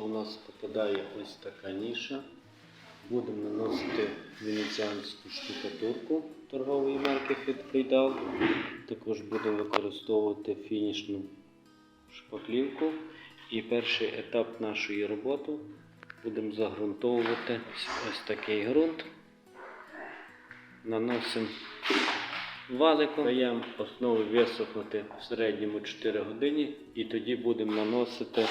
у нас попадає ось така ніша. Будемо наносити венеціанську штукатурку торгової марки Фітфейдал. Також будемо використовувати фінішну шпаклівку. І перший етап нашої роботи будемо загрунтовувати ось такий ґрунт. Наносимо валиком, даємо основу висохнути в середньому 4 години і тоді будемо наносити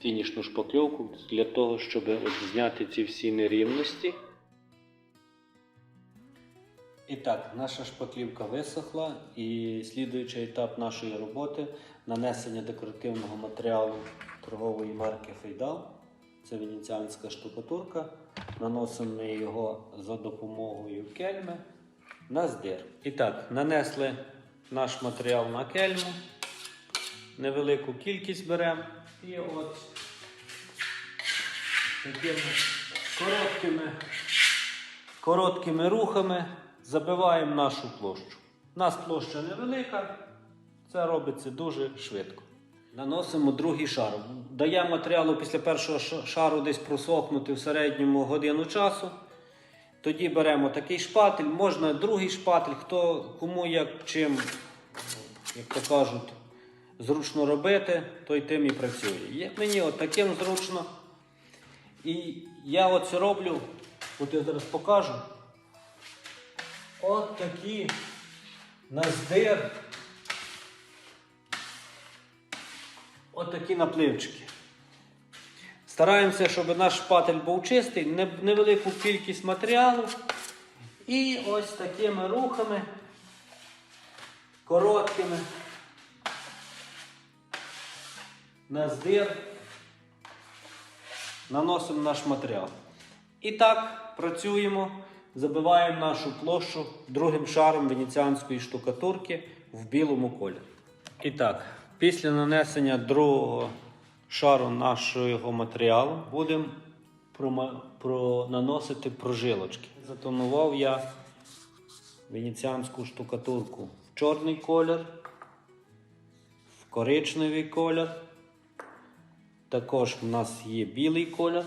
фінішну шпакльовку для того, щоб зняти ці всі нерівності. І так, наша шпаклівка висохла і слідуючий етап нашої роботи нанесення декоративного матеріалу торгової марки Фейдал. Це венеціанська штукатурка. Наносимо ми його за допомогою кельми на здир. І так, нанесли наш матеріал на кельму. Невелику кількість беремо. І от такими короткими, короткими рухами забиваємо нашу площу. У нас площа невелика, це робиться дуже швидко. Наносимо другий шар. Даємо матеріалу після першого шару десь просохнути в середньому годину часу. Тоді беремо такий шпатель, можна другий шпатель, хто кому як чим, як то кажуть, зручно робити, той тим і працює. Є- Мені от таким зручно. І я оце роблю, от я зараз покажу. От такі наздир. От такі напливчики. Стараємося, щоб наш шпатель був чистий, невелику кількість матеріалу. І ось такими рухами, короткими, на здир наносимо наш матеріал. І так працюємо, забиваємо нашу площу другим шаром венеціанської штукатурки в білому кольорі. І так, після нанесення другого шару нашого матеріалу будемо про- наносити прожилочки. Затонував я венеціанську штукатурку в чорний колір, в коричневий колір. Також в нас є білий колір.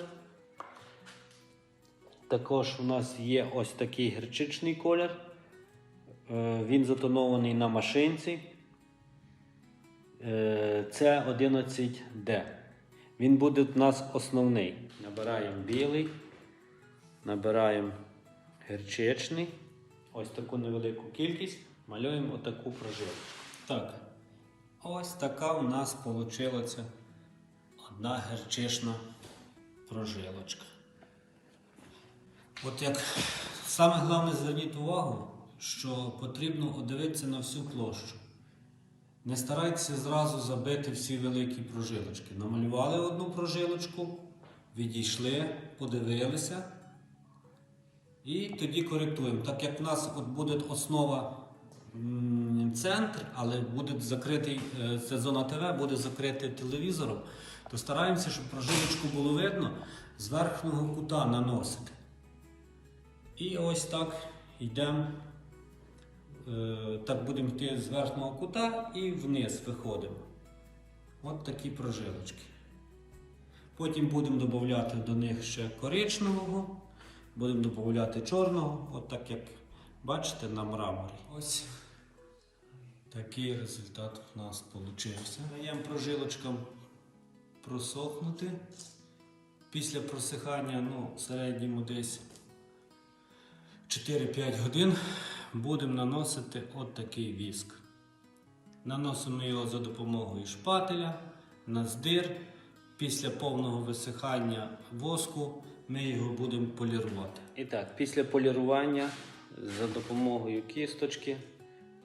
Також у нас є ось такий гірчичний колір. Е, Він затонований на машинці. Е, Це 11D. Він буде у нас основний. Набираємо білий, набираємо гірчичний. Ось таку невелику кількість. Малюємо отаку прожилку. Так. Ось така у нас вийшла одна герчишна прожилочка. От як саме головне зверніть увагу, що потрібно подивитися на всю площу. Не старайтеся зразу забити всі великі прожилочки. Намалювали одну прожилочку, відійшли, подивилися. І тоді коректуємо. Так як в нас от буде основа центр, але буде закритий, е, це зона ТВ, буде закритий телевізором, то стараємося, щоб прожилочку було видно з верхнього кута наносити. І ось так йдемо. Е, Так будемо йти з верхнього кута і вниз виходимо. От такі прожилочки. Потім будемо додати до них ще коричневого, будемо додати чорного, от так як бачите на мраморі. Ось такий результат у нас вийшов. Даємо прожилочкам просохнути. Після просихання, ну, в середньому десь 4-5 годин будемо наносити от такий віск. Наносимо його за допомогою шпателя на здир. Після повного висихання воску ми його будемо полірувати. І так, після полірування за допомогою кісточки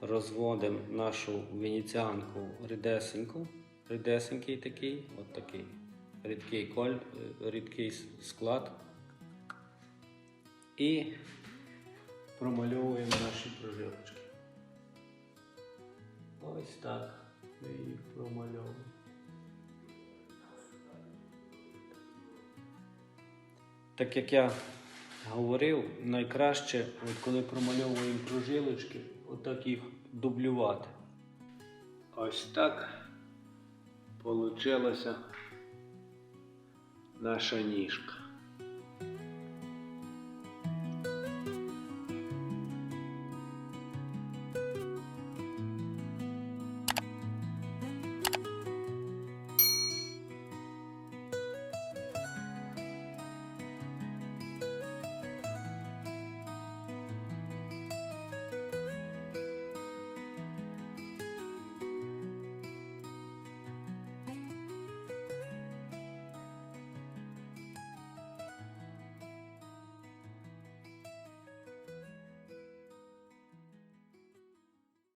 розводимо нашу венеціанку рідесеньку. Рідесенький такий, от такий рідкий коль, е, рідкий склад. І промальовуємо наші прожилочки. Ось так ми їх промальовуємо. Так як я говорив, найкраще, от коли промальовуємо прожилочки, отак їх дублювати. Ось так получилася наша ніжка.